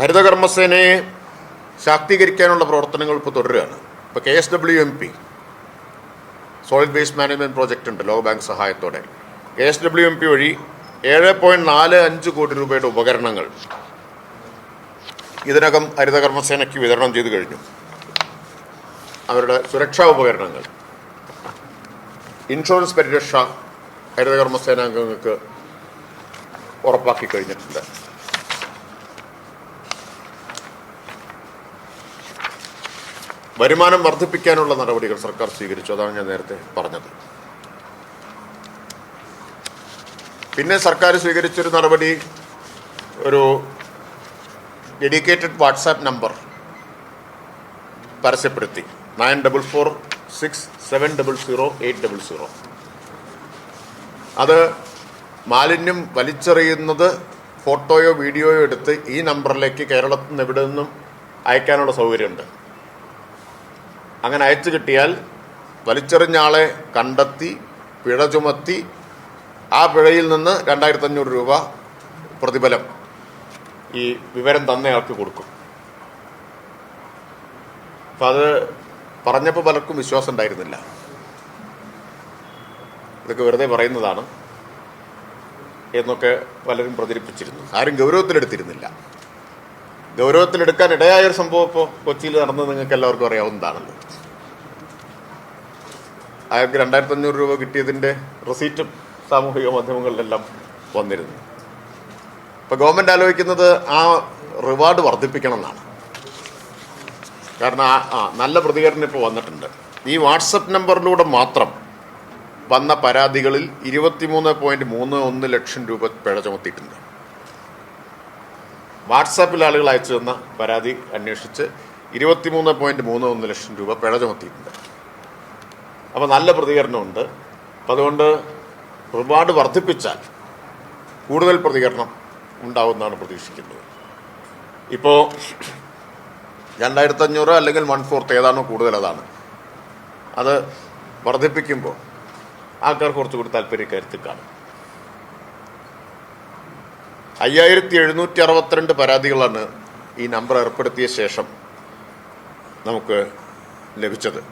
ഹരിതകർമ്മസേനയെ ശാക്തീകരിക്കാനുള്ള പ്രവർത്തനങ്ങൾ ഇപ്പോൾ തുടരുകയാണ്. ഇപ്പോൾ K S W M P solid waste management project ഉണ്ട് ലോകബാങ്ക് സഹായത്തോടെ. K S W M P വഴി ഏഴ് പോയിന്റ് നാല് അഞ്ച് കോടി രൂപയുടെ ഉപകരണങ്ങൾ ഇതിനകം ഹരിതകർമ്മസേനയ്ക്ക് വിതരണം ചെയ്തു കഴിഞ്ഞു. അവരുടെ സുരക്ഷാ ഉപകരണങ്ങൾ. ഇൻഷുറൻസ് പരിരക്ഷ ഹരിതകർമ്മസേനാംഗങ്ങൾക്ക് ഉറപ്പാക്കി കഴിഞ്ഞിട്ടുണ്ട്. വരുമാനം വർദ്ധിപ്പിക്കാനുള്ള നടപടികൾ സർക്കാർ സ്വീകരിച്ചു. അതാണ് ഞാൻ നേരത്തെ പറഞ്ഞത്. പിന്നെ സർക്കാർ സ്വീകരിച്ചൊരു നടപടി ഒരു dedicated WhatsApp number പരസ്യപ്പെടുത്തി. Nine double four six seven double zero eight double zero. അത് മാലിന്യം വലിച്ചെറിയുന്നത് ഫോട്ടോയോ വീഡിയോയോ എടുത്ത് ഈ നമ്പറിലേക്ക് കേരളത്തിൽ നിന്ന് എവിടെ നിന്നും അയക്കാനുള്ള സൗകര്യമുണ്ട്. അങ്ങനെ അയച്ചു കിട്ടിയാൽ വലിച്ചെറിഞ്ഞ ആളെ കണ്ടെത്തി പിഴ ചുമത്തി ആ പിഴയിൽ നിന്ന് രണ്ടായിരത്തി അഞ്ഞൂറ് രൂപ പ്രതിഫലം ഈ വിവരം തന്നയാൾക്ക് കൊടുക്കും. അപ്പം അത് പറഞ്ഞപ്പോൾ പലർക്കും വിശ്വാസം ഉണ്ടായിരുന്നില്ല. ഇതൊക്കെ വെറുതെ പറയുന്നതാണ് എന്നൊക്കെ പലരും പ്രചരിപ്പിച്ചിരുന്നു. ആരും ഗൗരവത്തിലെടുത്തിരുന്നില്ല. ഗൗരവത്തിലെടുക്കാൻ ഇടയായ ഒരു സംഭവം ഇപ്പോൾ കൊച്ചിയിൽ നടന്നത് നിങ്ങൾക്ക് എല്ലാവർക്കും അറിയാവുന്നതാണല്ലോ അയാൾക്ക് രണ്ടായിരത്തി അഞ്ഞൂറ് രൂപ കിട്ടിയതിന്റെ റെസീറ്റും സാമൂഹിക മാധ്യമങ്ങളിലെല്ലാം വന്നിരുന്നു. ഇപ്പം ഗവൺമെന്റ് ആലോചിക്കുന്നത് ആ റിവാർഡ് വർദ്ധിപ്പിക്കണം എന്നാണ് കാരണം ആ നല്ല പ്രതികരണം ഇപ്പോൾ വന്നിട്ടുണ്ട്. ഈ വാട്സപ്പ് നമ്പറിലൂടെ മാത്രം വന്ന പരാതികളിൽ ഇരുപത്തിമൂന്ന് പോയിന്റ് മൂന്ന് ഒന്ന് ലക്ഷം രൂപ പിഴ ചുമത്തിയിട്ടുണ്ട്. വാട്സാപ്പിൽ ആളുകൾ അയച്ചു തന്ന പരാതി അന്വേഷിച്ച് ഇരുപത്തിമൂന്ന് പോയിന്റ് മൂന്ന് ഒന്ന് ലക്ഷം രൂപ പിഴ ചുമത്തിയിട്ടുണ്ട്. അപ്പോൾ നല്ല പ്രതികരണമുണ്ട്. അപ്പം അതുകൊണ്ട് റിവാർഡ് വർദ്ധിപ്പിച്ചാൽ കൂടുതൽ പ്രതികരണം ഉണ്ടാവുമെന്നാണ് പ്രതീക്ഷിക്കുന്നത്. ഇപ്പോൾ രണ്ടായിരത്തി അഞ്ഞൂറ് അല്ലെങ്കിൽ വൺ ഫോർത്ത് ഏതാണോ കൂടുതൽ അതാണ്. അത് വർദ്ധിപ്പിക്കുമ്പോൾ ആൾക്കാർ കുറച്ചുകൂടി താല്പര്യക്കരുത്തിൽ കാണും. അയ്യായിരത്തി എഴുന്നൂറ്റി അറുപത്തിരണ്ട് പരാതികളാണ് ഈ നമ്പർ ഏർപ്പെടുത്തിയ ശേഷം നമുക്ക് ലഭിച്ചത്.